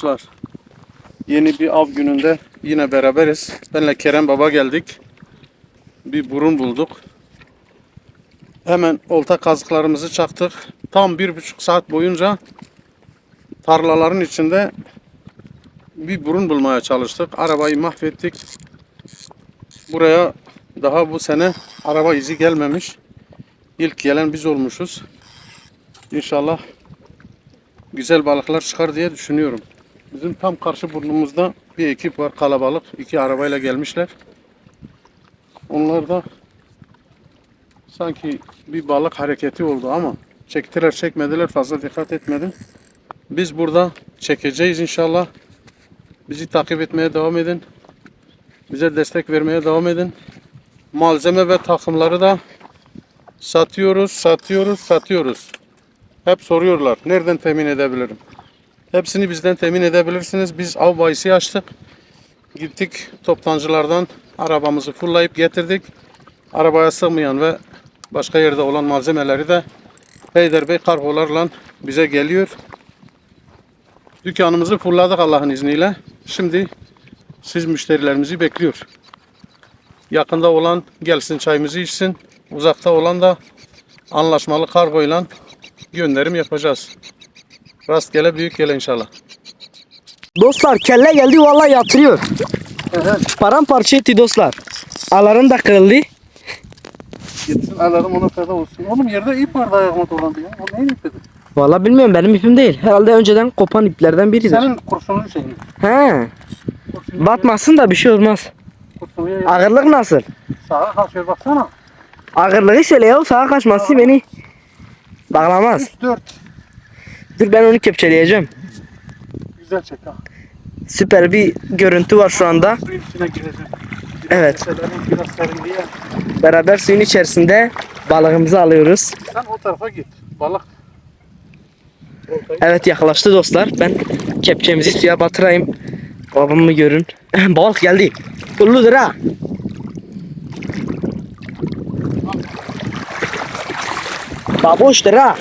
Dostlar. Yeni bir av gününde yine beraberiz. Benle Kerem Baba geldik. Bir burun bulduk. Hemen olta kazıklarımızı çaktık. Tam bir buçuk saat boyunca tarlaların içinde bir burun bulmaya çalıştık. Arabayı mahvettik. Buraya daha bu sene araba izi gelmemiş. İlk gelen biz olmuşuz. İnşallah güzel balıklar çıkar diye düşünüyorum. Bizim tam karşı burnumuzda bir ekip var kalabalık. iki arabayla gelmişler. Onlar da sanki bir balık hareketi oldu ama çektiler çekmediler fazla dikkat etmedim. Biz burada çekeceğiz inşallah. Bizi takip etmeye devam edin. Bize destek vermeye devam edin. Malzeme ve takımları da satıyoruz, satıyoruz, satıyoruz. Hep soruyorlar. Nereden temin edebilirim? Hepsini bizden temin edebilirsiniz. Biz av bayisi açtık. Gittik toptancılardan arabamızı fullayıp getirdik. Arabaya sığmayan ve başka yerde olan malzemeleri de Heyder Bey kargolarla bize geliyor. Dükkanımızı fulladık Allah'ın izniyle. Şimdi siz müşterilerimizi bekliyor. Yakında olan gelsin çayımızı içsin. Uzakta olan da anlaşmalı kargoyla gönderim yapacağız. Rastgele büyük gele inşallah. Dostlar kelle geldi vallahi yatırıyor. Paramparça etti dostlar. Aların da kırıldı. Gitsin alalım ona feda olsun. Oğlum yerde ip vardı ayağıma dolandı ya. O neyin ipidir? Vallahi bilmiyorum benim ipim değil. Herhalde önceden kopan iplerden biridir. Senin kurşunun şeyi. He. Kurşunu, Batmasın da bir şey olmaz. kurşunu ya- Ağırlık nasıl? sağa kaçıyor baksana. Ağırlığı söyle ya sağa kaçması beni bağlamaz. 3 4 Dur ben onu kepçeleyeceğim. güzel çek ha. Süper bir görüntü var şu anda. Suyun içine gireceğim. Evet. Biraz serinliğe. Beraber suyun içerisinde balığımızı alıyoruz. Sen o tarafa git. Balık. Evet yaklaştı dostlar. Ben kepçemizi suya batırayım. Babamı görün. Balık geldi. Ulludur ha. Baboştur ha.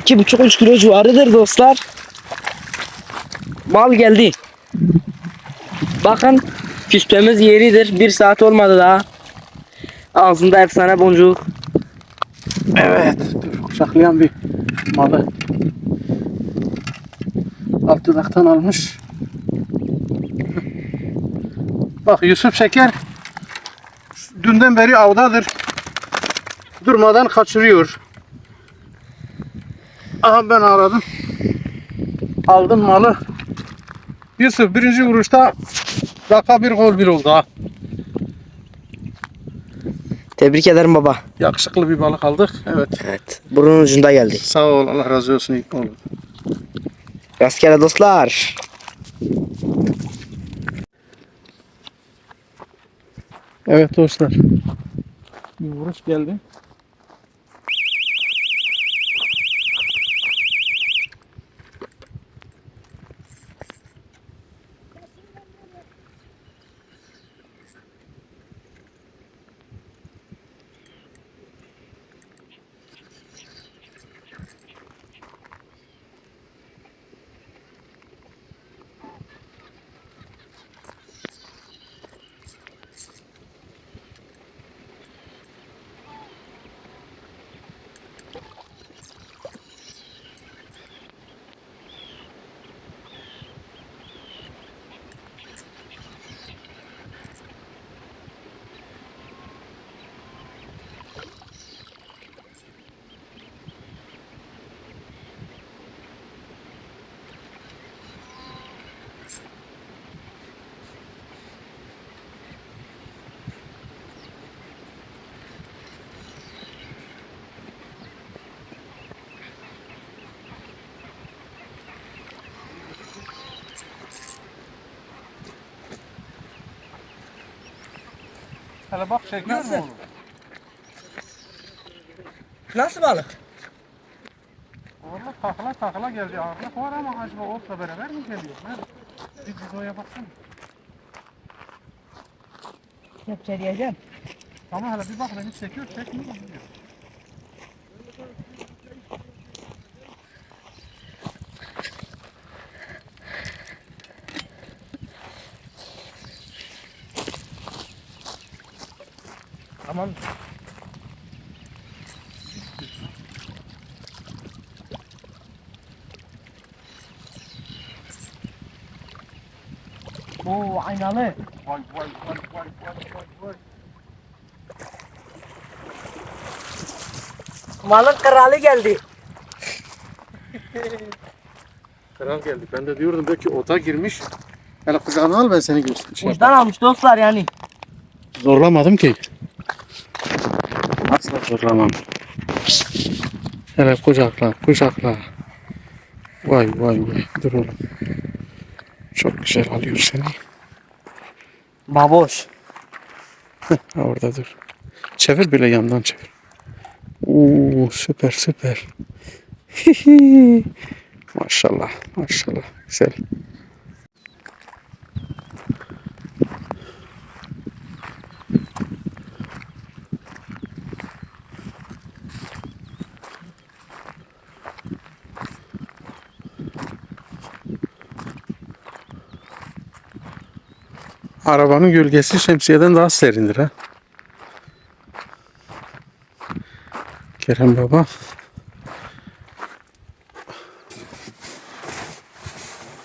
İki buçuk üç kilo civarıdır dostlar. Mal geldi. Bakın küspemiz yeridir. Bir saat olmadı daha. Ağzında efsane boncuk. Evet. Dur, kucaklayan bir malı. Alt dudaktan almış. Bak Yusuf Şeker dünden beri avdadır. Durmadan kaçırıyor. Aha ben aradım. Aldım malı. Yusuf birinci vuruşta dakika bir gol bir oldu ha. Tebrik ederim baba. Yakışıklı bir balık aldık. Evet. Evet. Burun ucunda geldi. Sağ ol. Allah razı olsun oğlum. Rastgele dostlar. Evet dostlar. Bir vuruş geldi. Hele bak şeker Nasıl? mi olur? Nasıl balık? Orada takla takla geldi. Ağırlık var ama acaba otla beraber mi geliyor? Nerede? Bir videoya baksana. Kepçeleyeceğim. Ama hele bir bak beni çekiyor çekmiyor. Tamam. Oo aynalı. Vay vay vay vay vay vay vay. Malın kralı geldi. Kral geldi. Ben de diyordum belki ota girmiş. Hele kucağına al ben seni göstereyim. Şey Kuştan almış dostlar yani. Zorlamadım ki. Asla zorlamam. Hele kucakla, kucakla. Vay vay vay. Dur oğlum. Çok güzel alıyor seni. Baboş. Orada dur. Çevir böyle yandan çevir. Oo süper süper. maşallah maşallah. Güzel. Arabanın gölgesi şemsiyeden daha serindir ha. Kerem Baba.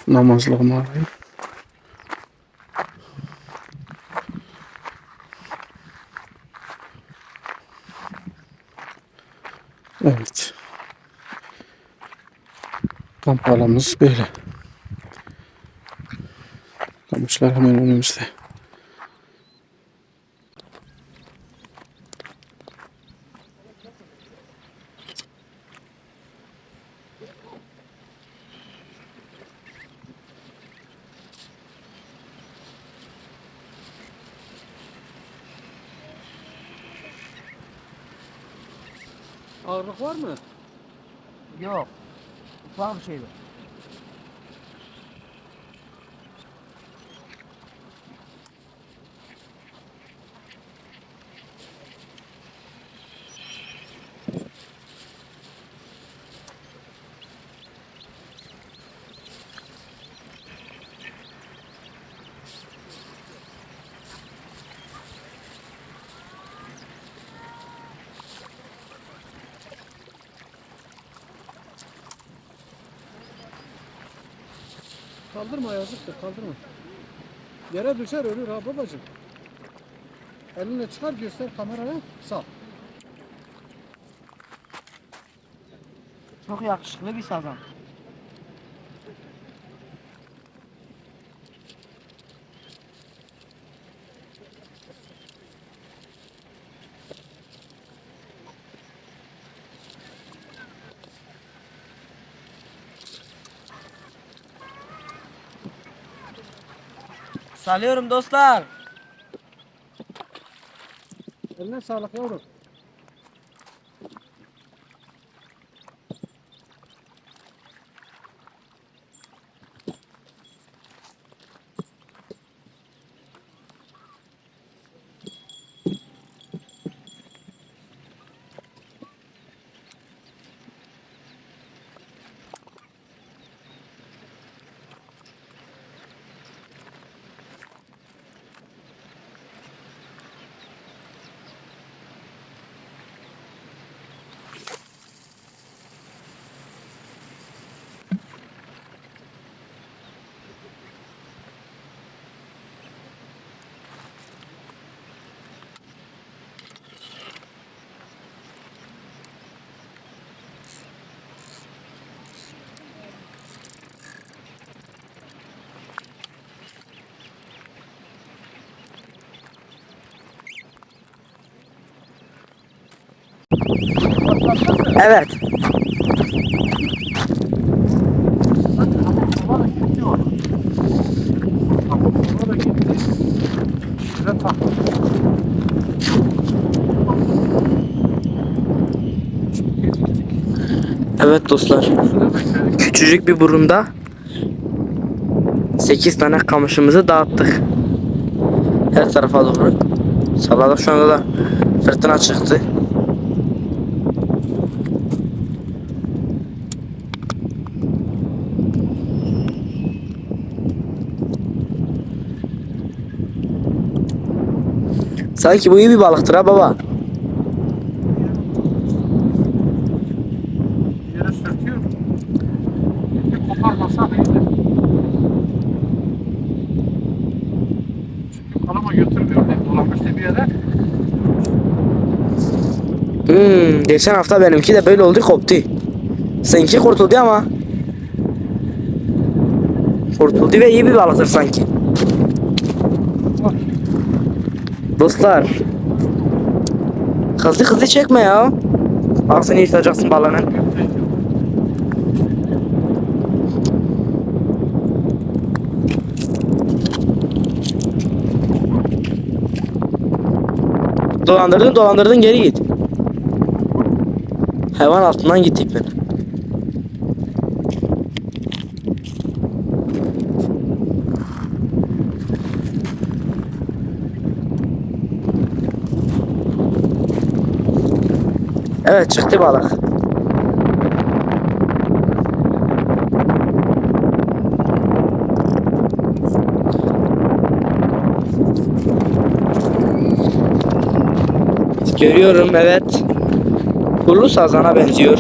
Namazlığımı alayım. Evet. Kamp alanımız böyle. Kamışlar hemen önümüzde. Ağırlık var mı? Yok. Ufak bir şeydi. Kaldırma yazıktır kaldırma. Yere düşer ölür ha babacığım. Elinle çıkar göster kameraya sal. Çok yakışıklı bir sazan. Salıyorum dostlar. Eline sağlık yavrum. Evet. Evet dostlar. Küçücük bir burunda 8 tane kamışımızı dağıttık. Her tarafa doğru. Salladık şu anda da fırtına çıktı. Sanki bu iyi bir balıktır ha baba. Yere sürtüyor. Bir koparmasa iyidir. Çünkü kalama götürmüyor. Hep dolanmıştı bir yere. Hmm, geçen hafta benimki de böyle oldu koptu. Seninki kurtuldu ama. Kurtuldu ve iyi bir balıktır sanki. Dostlar. Hızlı hızlı çekme ya. Ağzını yırtacaksın balığının. Dolandırdın dolandırdın geri git. Hayvan altından gitti ipin. Evet çıktı balık. Görüyorum evet. Kurulu sazana benziyor.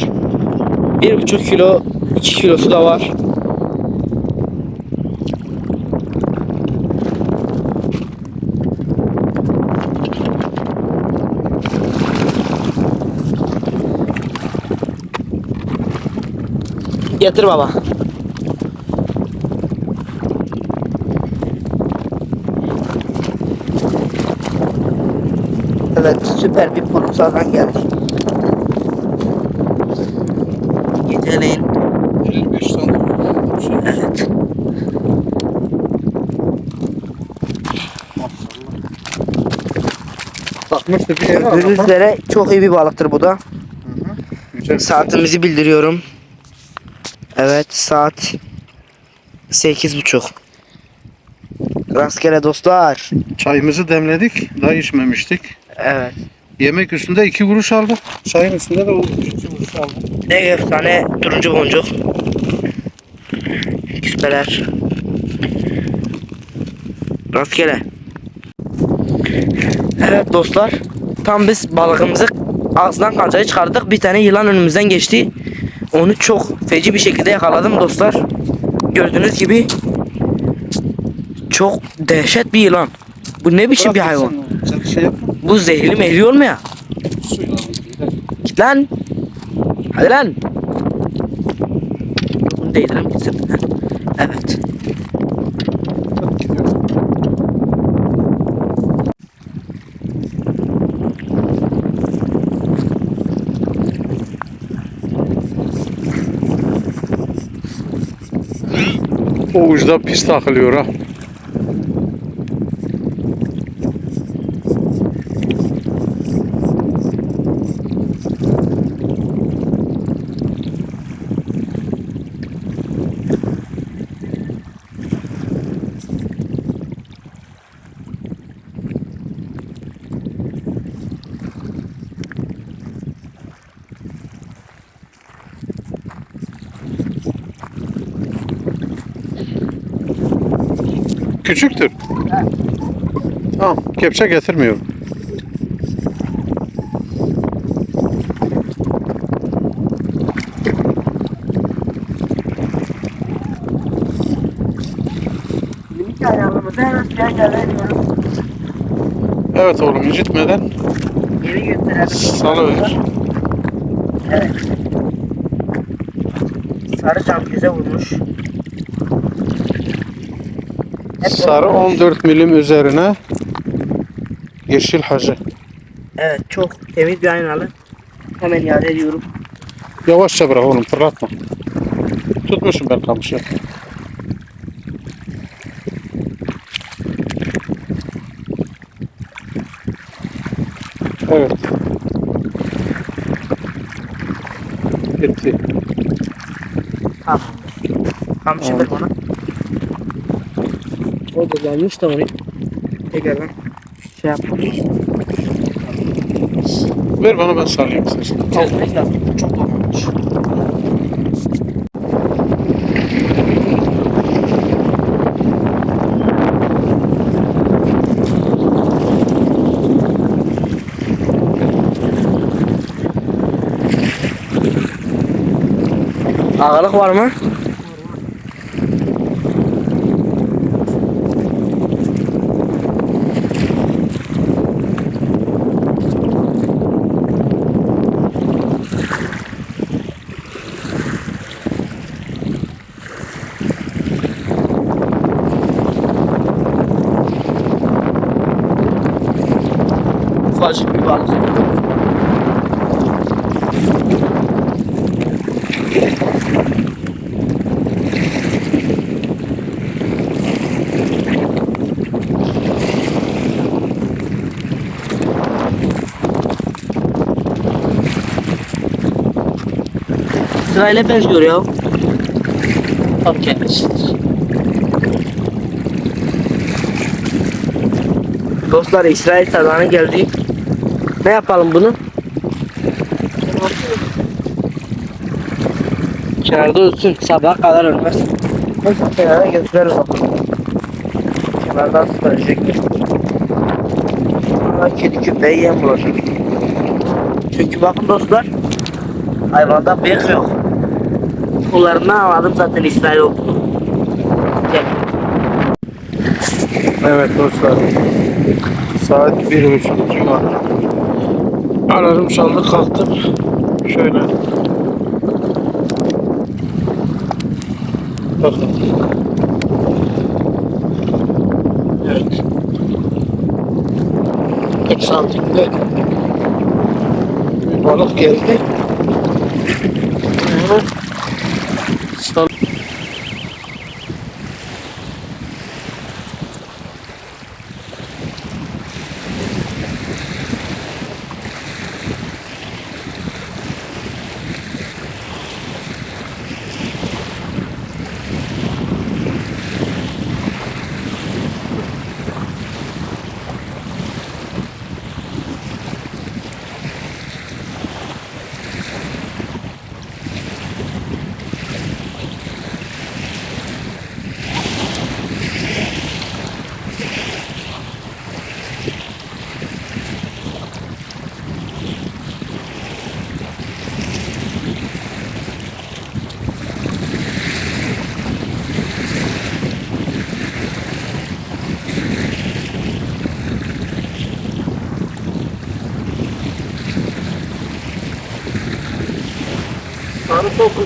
Bir buçuk kilo, iki kilosu da var. Getir baba. Evet süper bir kurulu sazan geldi. Geceleyin 55 santim. Evet. Takmıştı bir yere. Gördüğünüz üzere çok iyi bir balıktır bu da. Güzel. Saatimizi bildiriyorum. Evet saat sekiz buçuk. Rastgele dostlar. Çayımızı demledik. Daha içmemiştik. Evet. Yemek üstünde iki kuruş aldık. Çayın üstünde de o iki kuruş aldık. Ne efsane turuncu boncuk. Küspeler. Rastgele. Evet dostlar. Tam biz balığımızı ağzından kancayı çıkardık. Bir tane yılan önümüzden geçti. Onu çok feci bir şekilde yakaladım dostlar. Gördüğünüz gibi çok dehşet bir yılan. Bu ne biçim bir hayvan? Sen şey yapma. Bu zehirli mehli olmuyor. Git lan. Hadi lan. Bunu değdirelim gitsin. Evet. O uçta pis takılıyor ha. Küçüktür. Tamam, kepçe getirmiyorum. Evet oğlum incitmeden Geri götürelim. salıver. Evet. Sarı cam göze vurmuş. Sarı olmuş. 14 milim üzerine yeşil hacı. Evet çok temiz bir aynalı. Hemen iade ediyorum. Yavaşça bırak oğlum fırlatma. Tutmuşum ben kamışı. Evet. Gitti. Tamam. Kamçı ver bana. O da yanlış da onu tekrardan şey yapmam Ver bana ben sallayayım istersen. Çözmek lazım. Çok olmamış. Ağalık var mı? Sırayla benziyor ya. Tam kendisi. Dostlar İsrail tabanı geldi. Ne yapalım bunu? Kenarda olsun. Sabaha kadar ölmez. Neyse kenara bakalım. Kenardan tutabilecek. Ama kedi köpeği yem bulaşır. Çünkü bakın dostlar. Hayvanda bıyık yok. Kullarından anladım zaten İsrail. Gel. Evet dostlar. Saat bir buçuk civarı. Alarm çaldı kalktık. Şöyle. Bakın. Evet. 40 santimde bir balık geldi.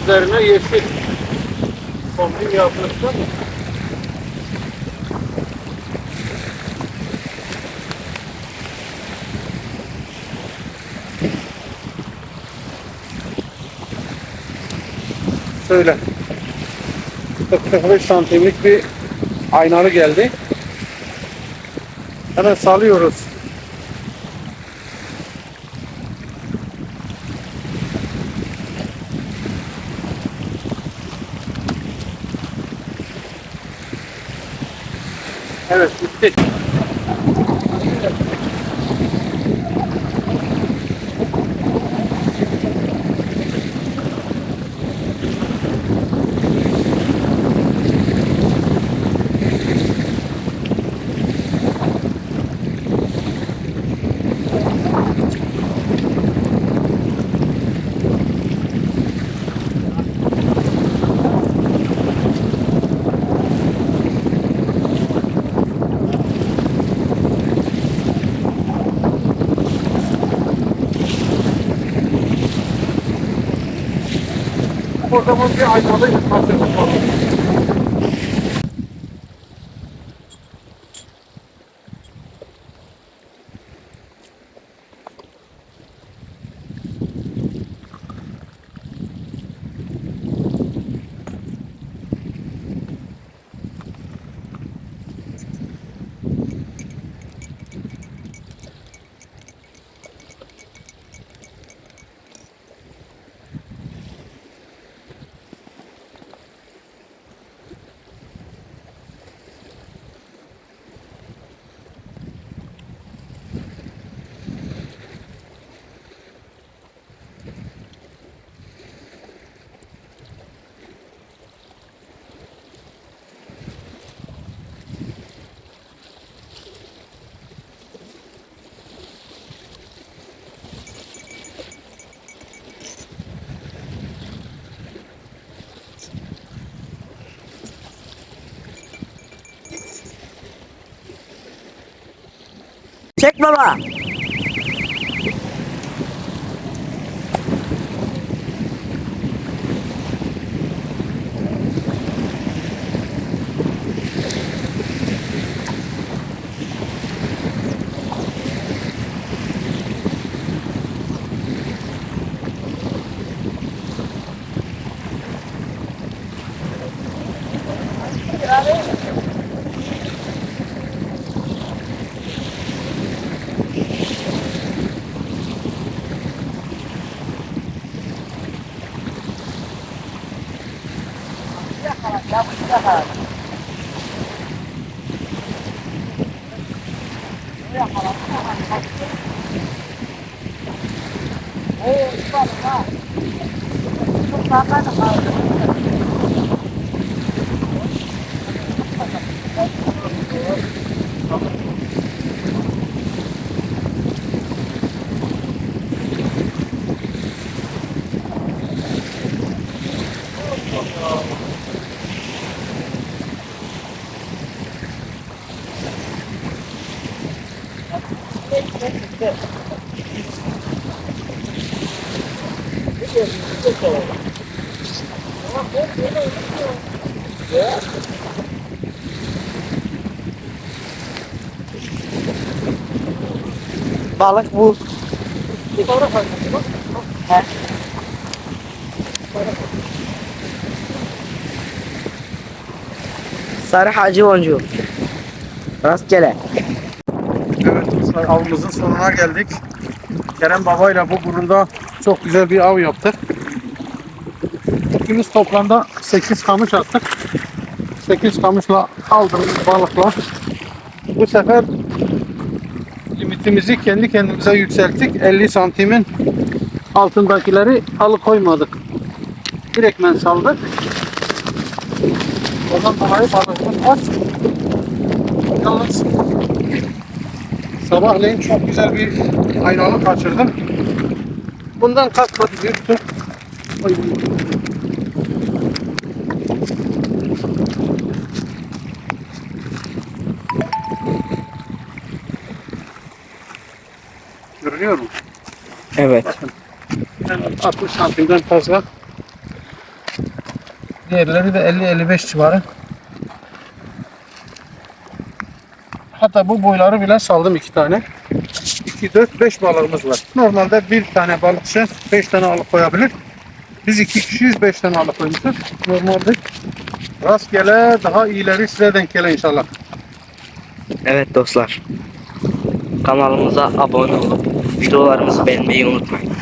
Üzerine yeşil kombin yapmışlar. Şöyle 40-45 santimlik bir aynalı geldi. Hemen salıyoruz. Evet bitti. O zaman bir aynalı yıkması Balık bu. He. Sarı hacı boncuğu. Rastgele. Evet avımızın sonuna geldik. Kerem Baba ile bu burunda çok güzel bir av yaptık. İkimiz toplamda 8 kamış attık. 8 kamışla aldığımız balıkla bu sefer limitimizi kendi kendimize yükselttik. 50 santimin altındakileri alıkoymadık. Direktmen saldık. Ondan dolayı balığımız az. Yalnız Sabahleyin çok güzel bir aynalı kaçırdım. Bundan kat kat büyüktü. Ay. Görünüyor mu? Evet. Yani 60 santimden fazla. Diğerleri de 50-55 civarı. Hatta bu boyları bile saldım iki tane. 2, 4, 5 balığımız var. Normalde bir tane balıkçı 5 tane alık koyabilir. Biz iki kişiyiz 5 tane alık koymuşuz. Normalde rastgele daha iyileri size denk gele inşallah. Evet dostlar. Kanalımıza abone olup videolarımızı beğenmeyi unutmayın.